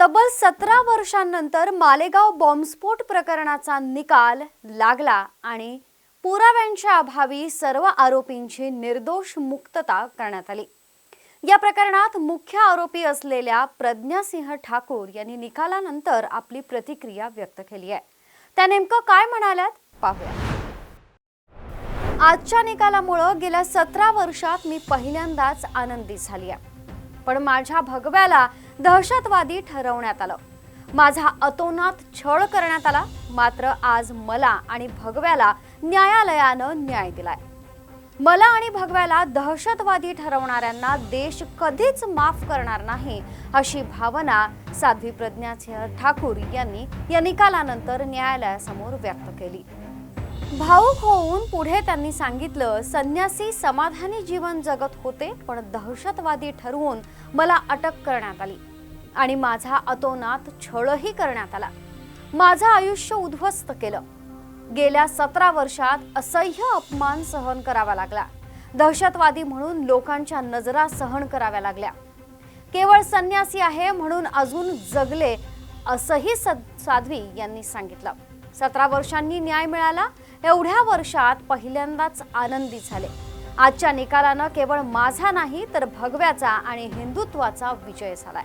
तब्बल सतरा वर्षांनंतर मालेगाव बॉम्बस्फोट प्रकरणाचा निकाल लागला आणि पुराव्यांच्या अभावी सर्व आरोपींची निर्दोष मुक्तता करण्यात आली. या प्रकरणात मुख्य आरोपी असलेल्या प्रज्ञासिंह ठाकूर यांनी निकालानंतर आपली प्रतिक्रिया व्यक्त केली आहे. त्या नेमकं काय म्हणाल्यात? पाहूया. आजच्या निकालामुळं गेल्या सतरा वर्षात मी पहिल्यांदाच आनंदी झाली आहे. पण माझ्या भगव्याला दहशतवादी ठरवण्यात आलं. माझा अतोनात छळ करण्यात आला मात्र आज मला आणि भगव्याला न्यायालयानं न्याय दिलाय. मला आणि भगव्याला दहशतवादी ठरवणाऱ्यांना देश कधीच माफ करणार नाही अशी भावना साध्वी प्रज्ञा सिंह ठाकूर यांनी या निकालानंतर न्यायालयासमोर व्यक्त केली. भाऊक होऊन पुढे त्यांनी सांगितलं संन्यासी समाधानी जीवन जगत होते पण दहशतवादी ठरवून मला अटक करण्यात आली आणि माझा अतोनात छळही करण्यात आला. माझं आयुष्य उद्ध्वस्त केलं. गेल्या सतरा वर्षात असह्य अपमान सहन करावा लागला. दहशतवादी म्हणून लोकांच्या नजरा सहन कराव्या लागल्या. केवळ संन्यासी आहे म्हणून अजून जगले असंही सद- साध्वी यांनी सांगितलं. सतरा वर्षांनी न्याय मिळाला एवढ्या वर्षात पहिल्यांदाच आनंदी झाले. आजच्या निकालानं केवळ माझा नाही तर भगव्याचा आणि हिंदुत्वाचा विजय झालाय.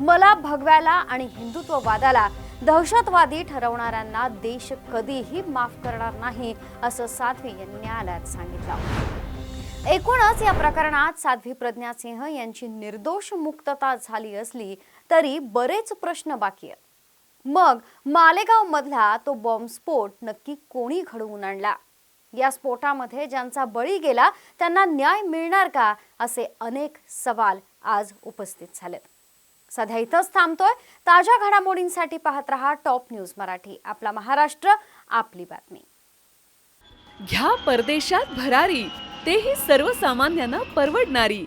मला भगव्याला आणि हिंदुत्ववादाला दहशतवादी ठरवणाऱ्यांना देश कधीही माफ करणार नाही असं साध्वी यांनी न्यायालयात सांगितलं. एकूणच या प्रकरणात साध्वी प्रज्ञा यांची निर्दोष मुक्तता झाली असली तरी बरेच प्रश्न बाकी आहेत. मग मालेगाव मधला तो बॉम्बस्फोट नक्की कोणी घडवून आणला? या स्फोटामध्ये ज्यांचा बळी गेला त्यांना न्याय मिळणार का? असे अनेक सवाल आज उपस्थित झालेत. सध्या इथंच थांबतोय. ताज्या घडामोडींसाठी पाहत रहा टॉप न्यूज मराठी. आपला महाराष्ट्र आपली बातमी. घ्या परदेशात भरारी. तेही सर्वसामान्यांना परवडणारी.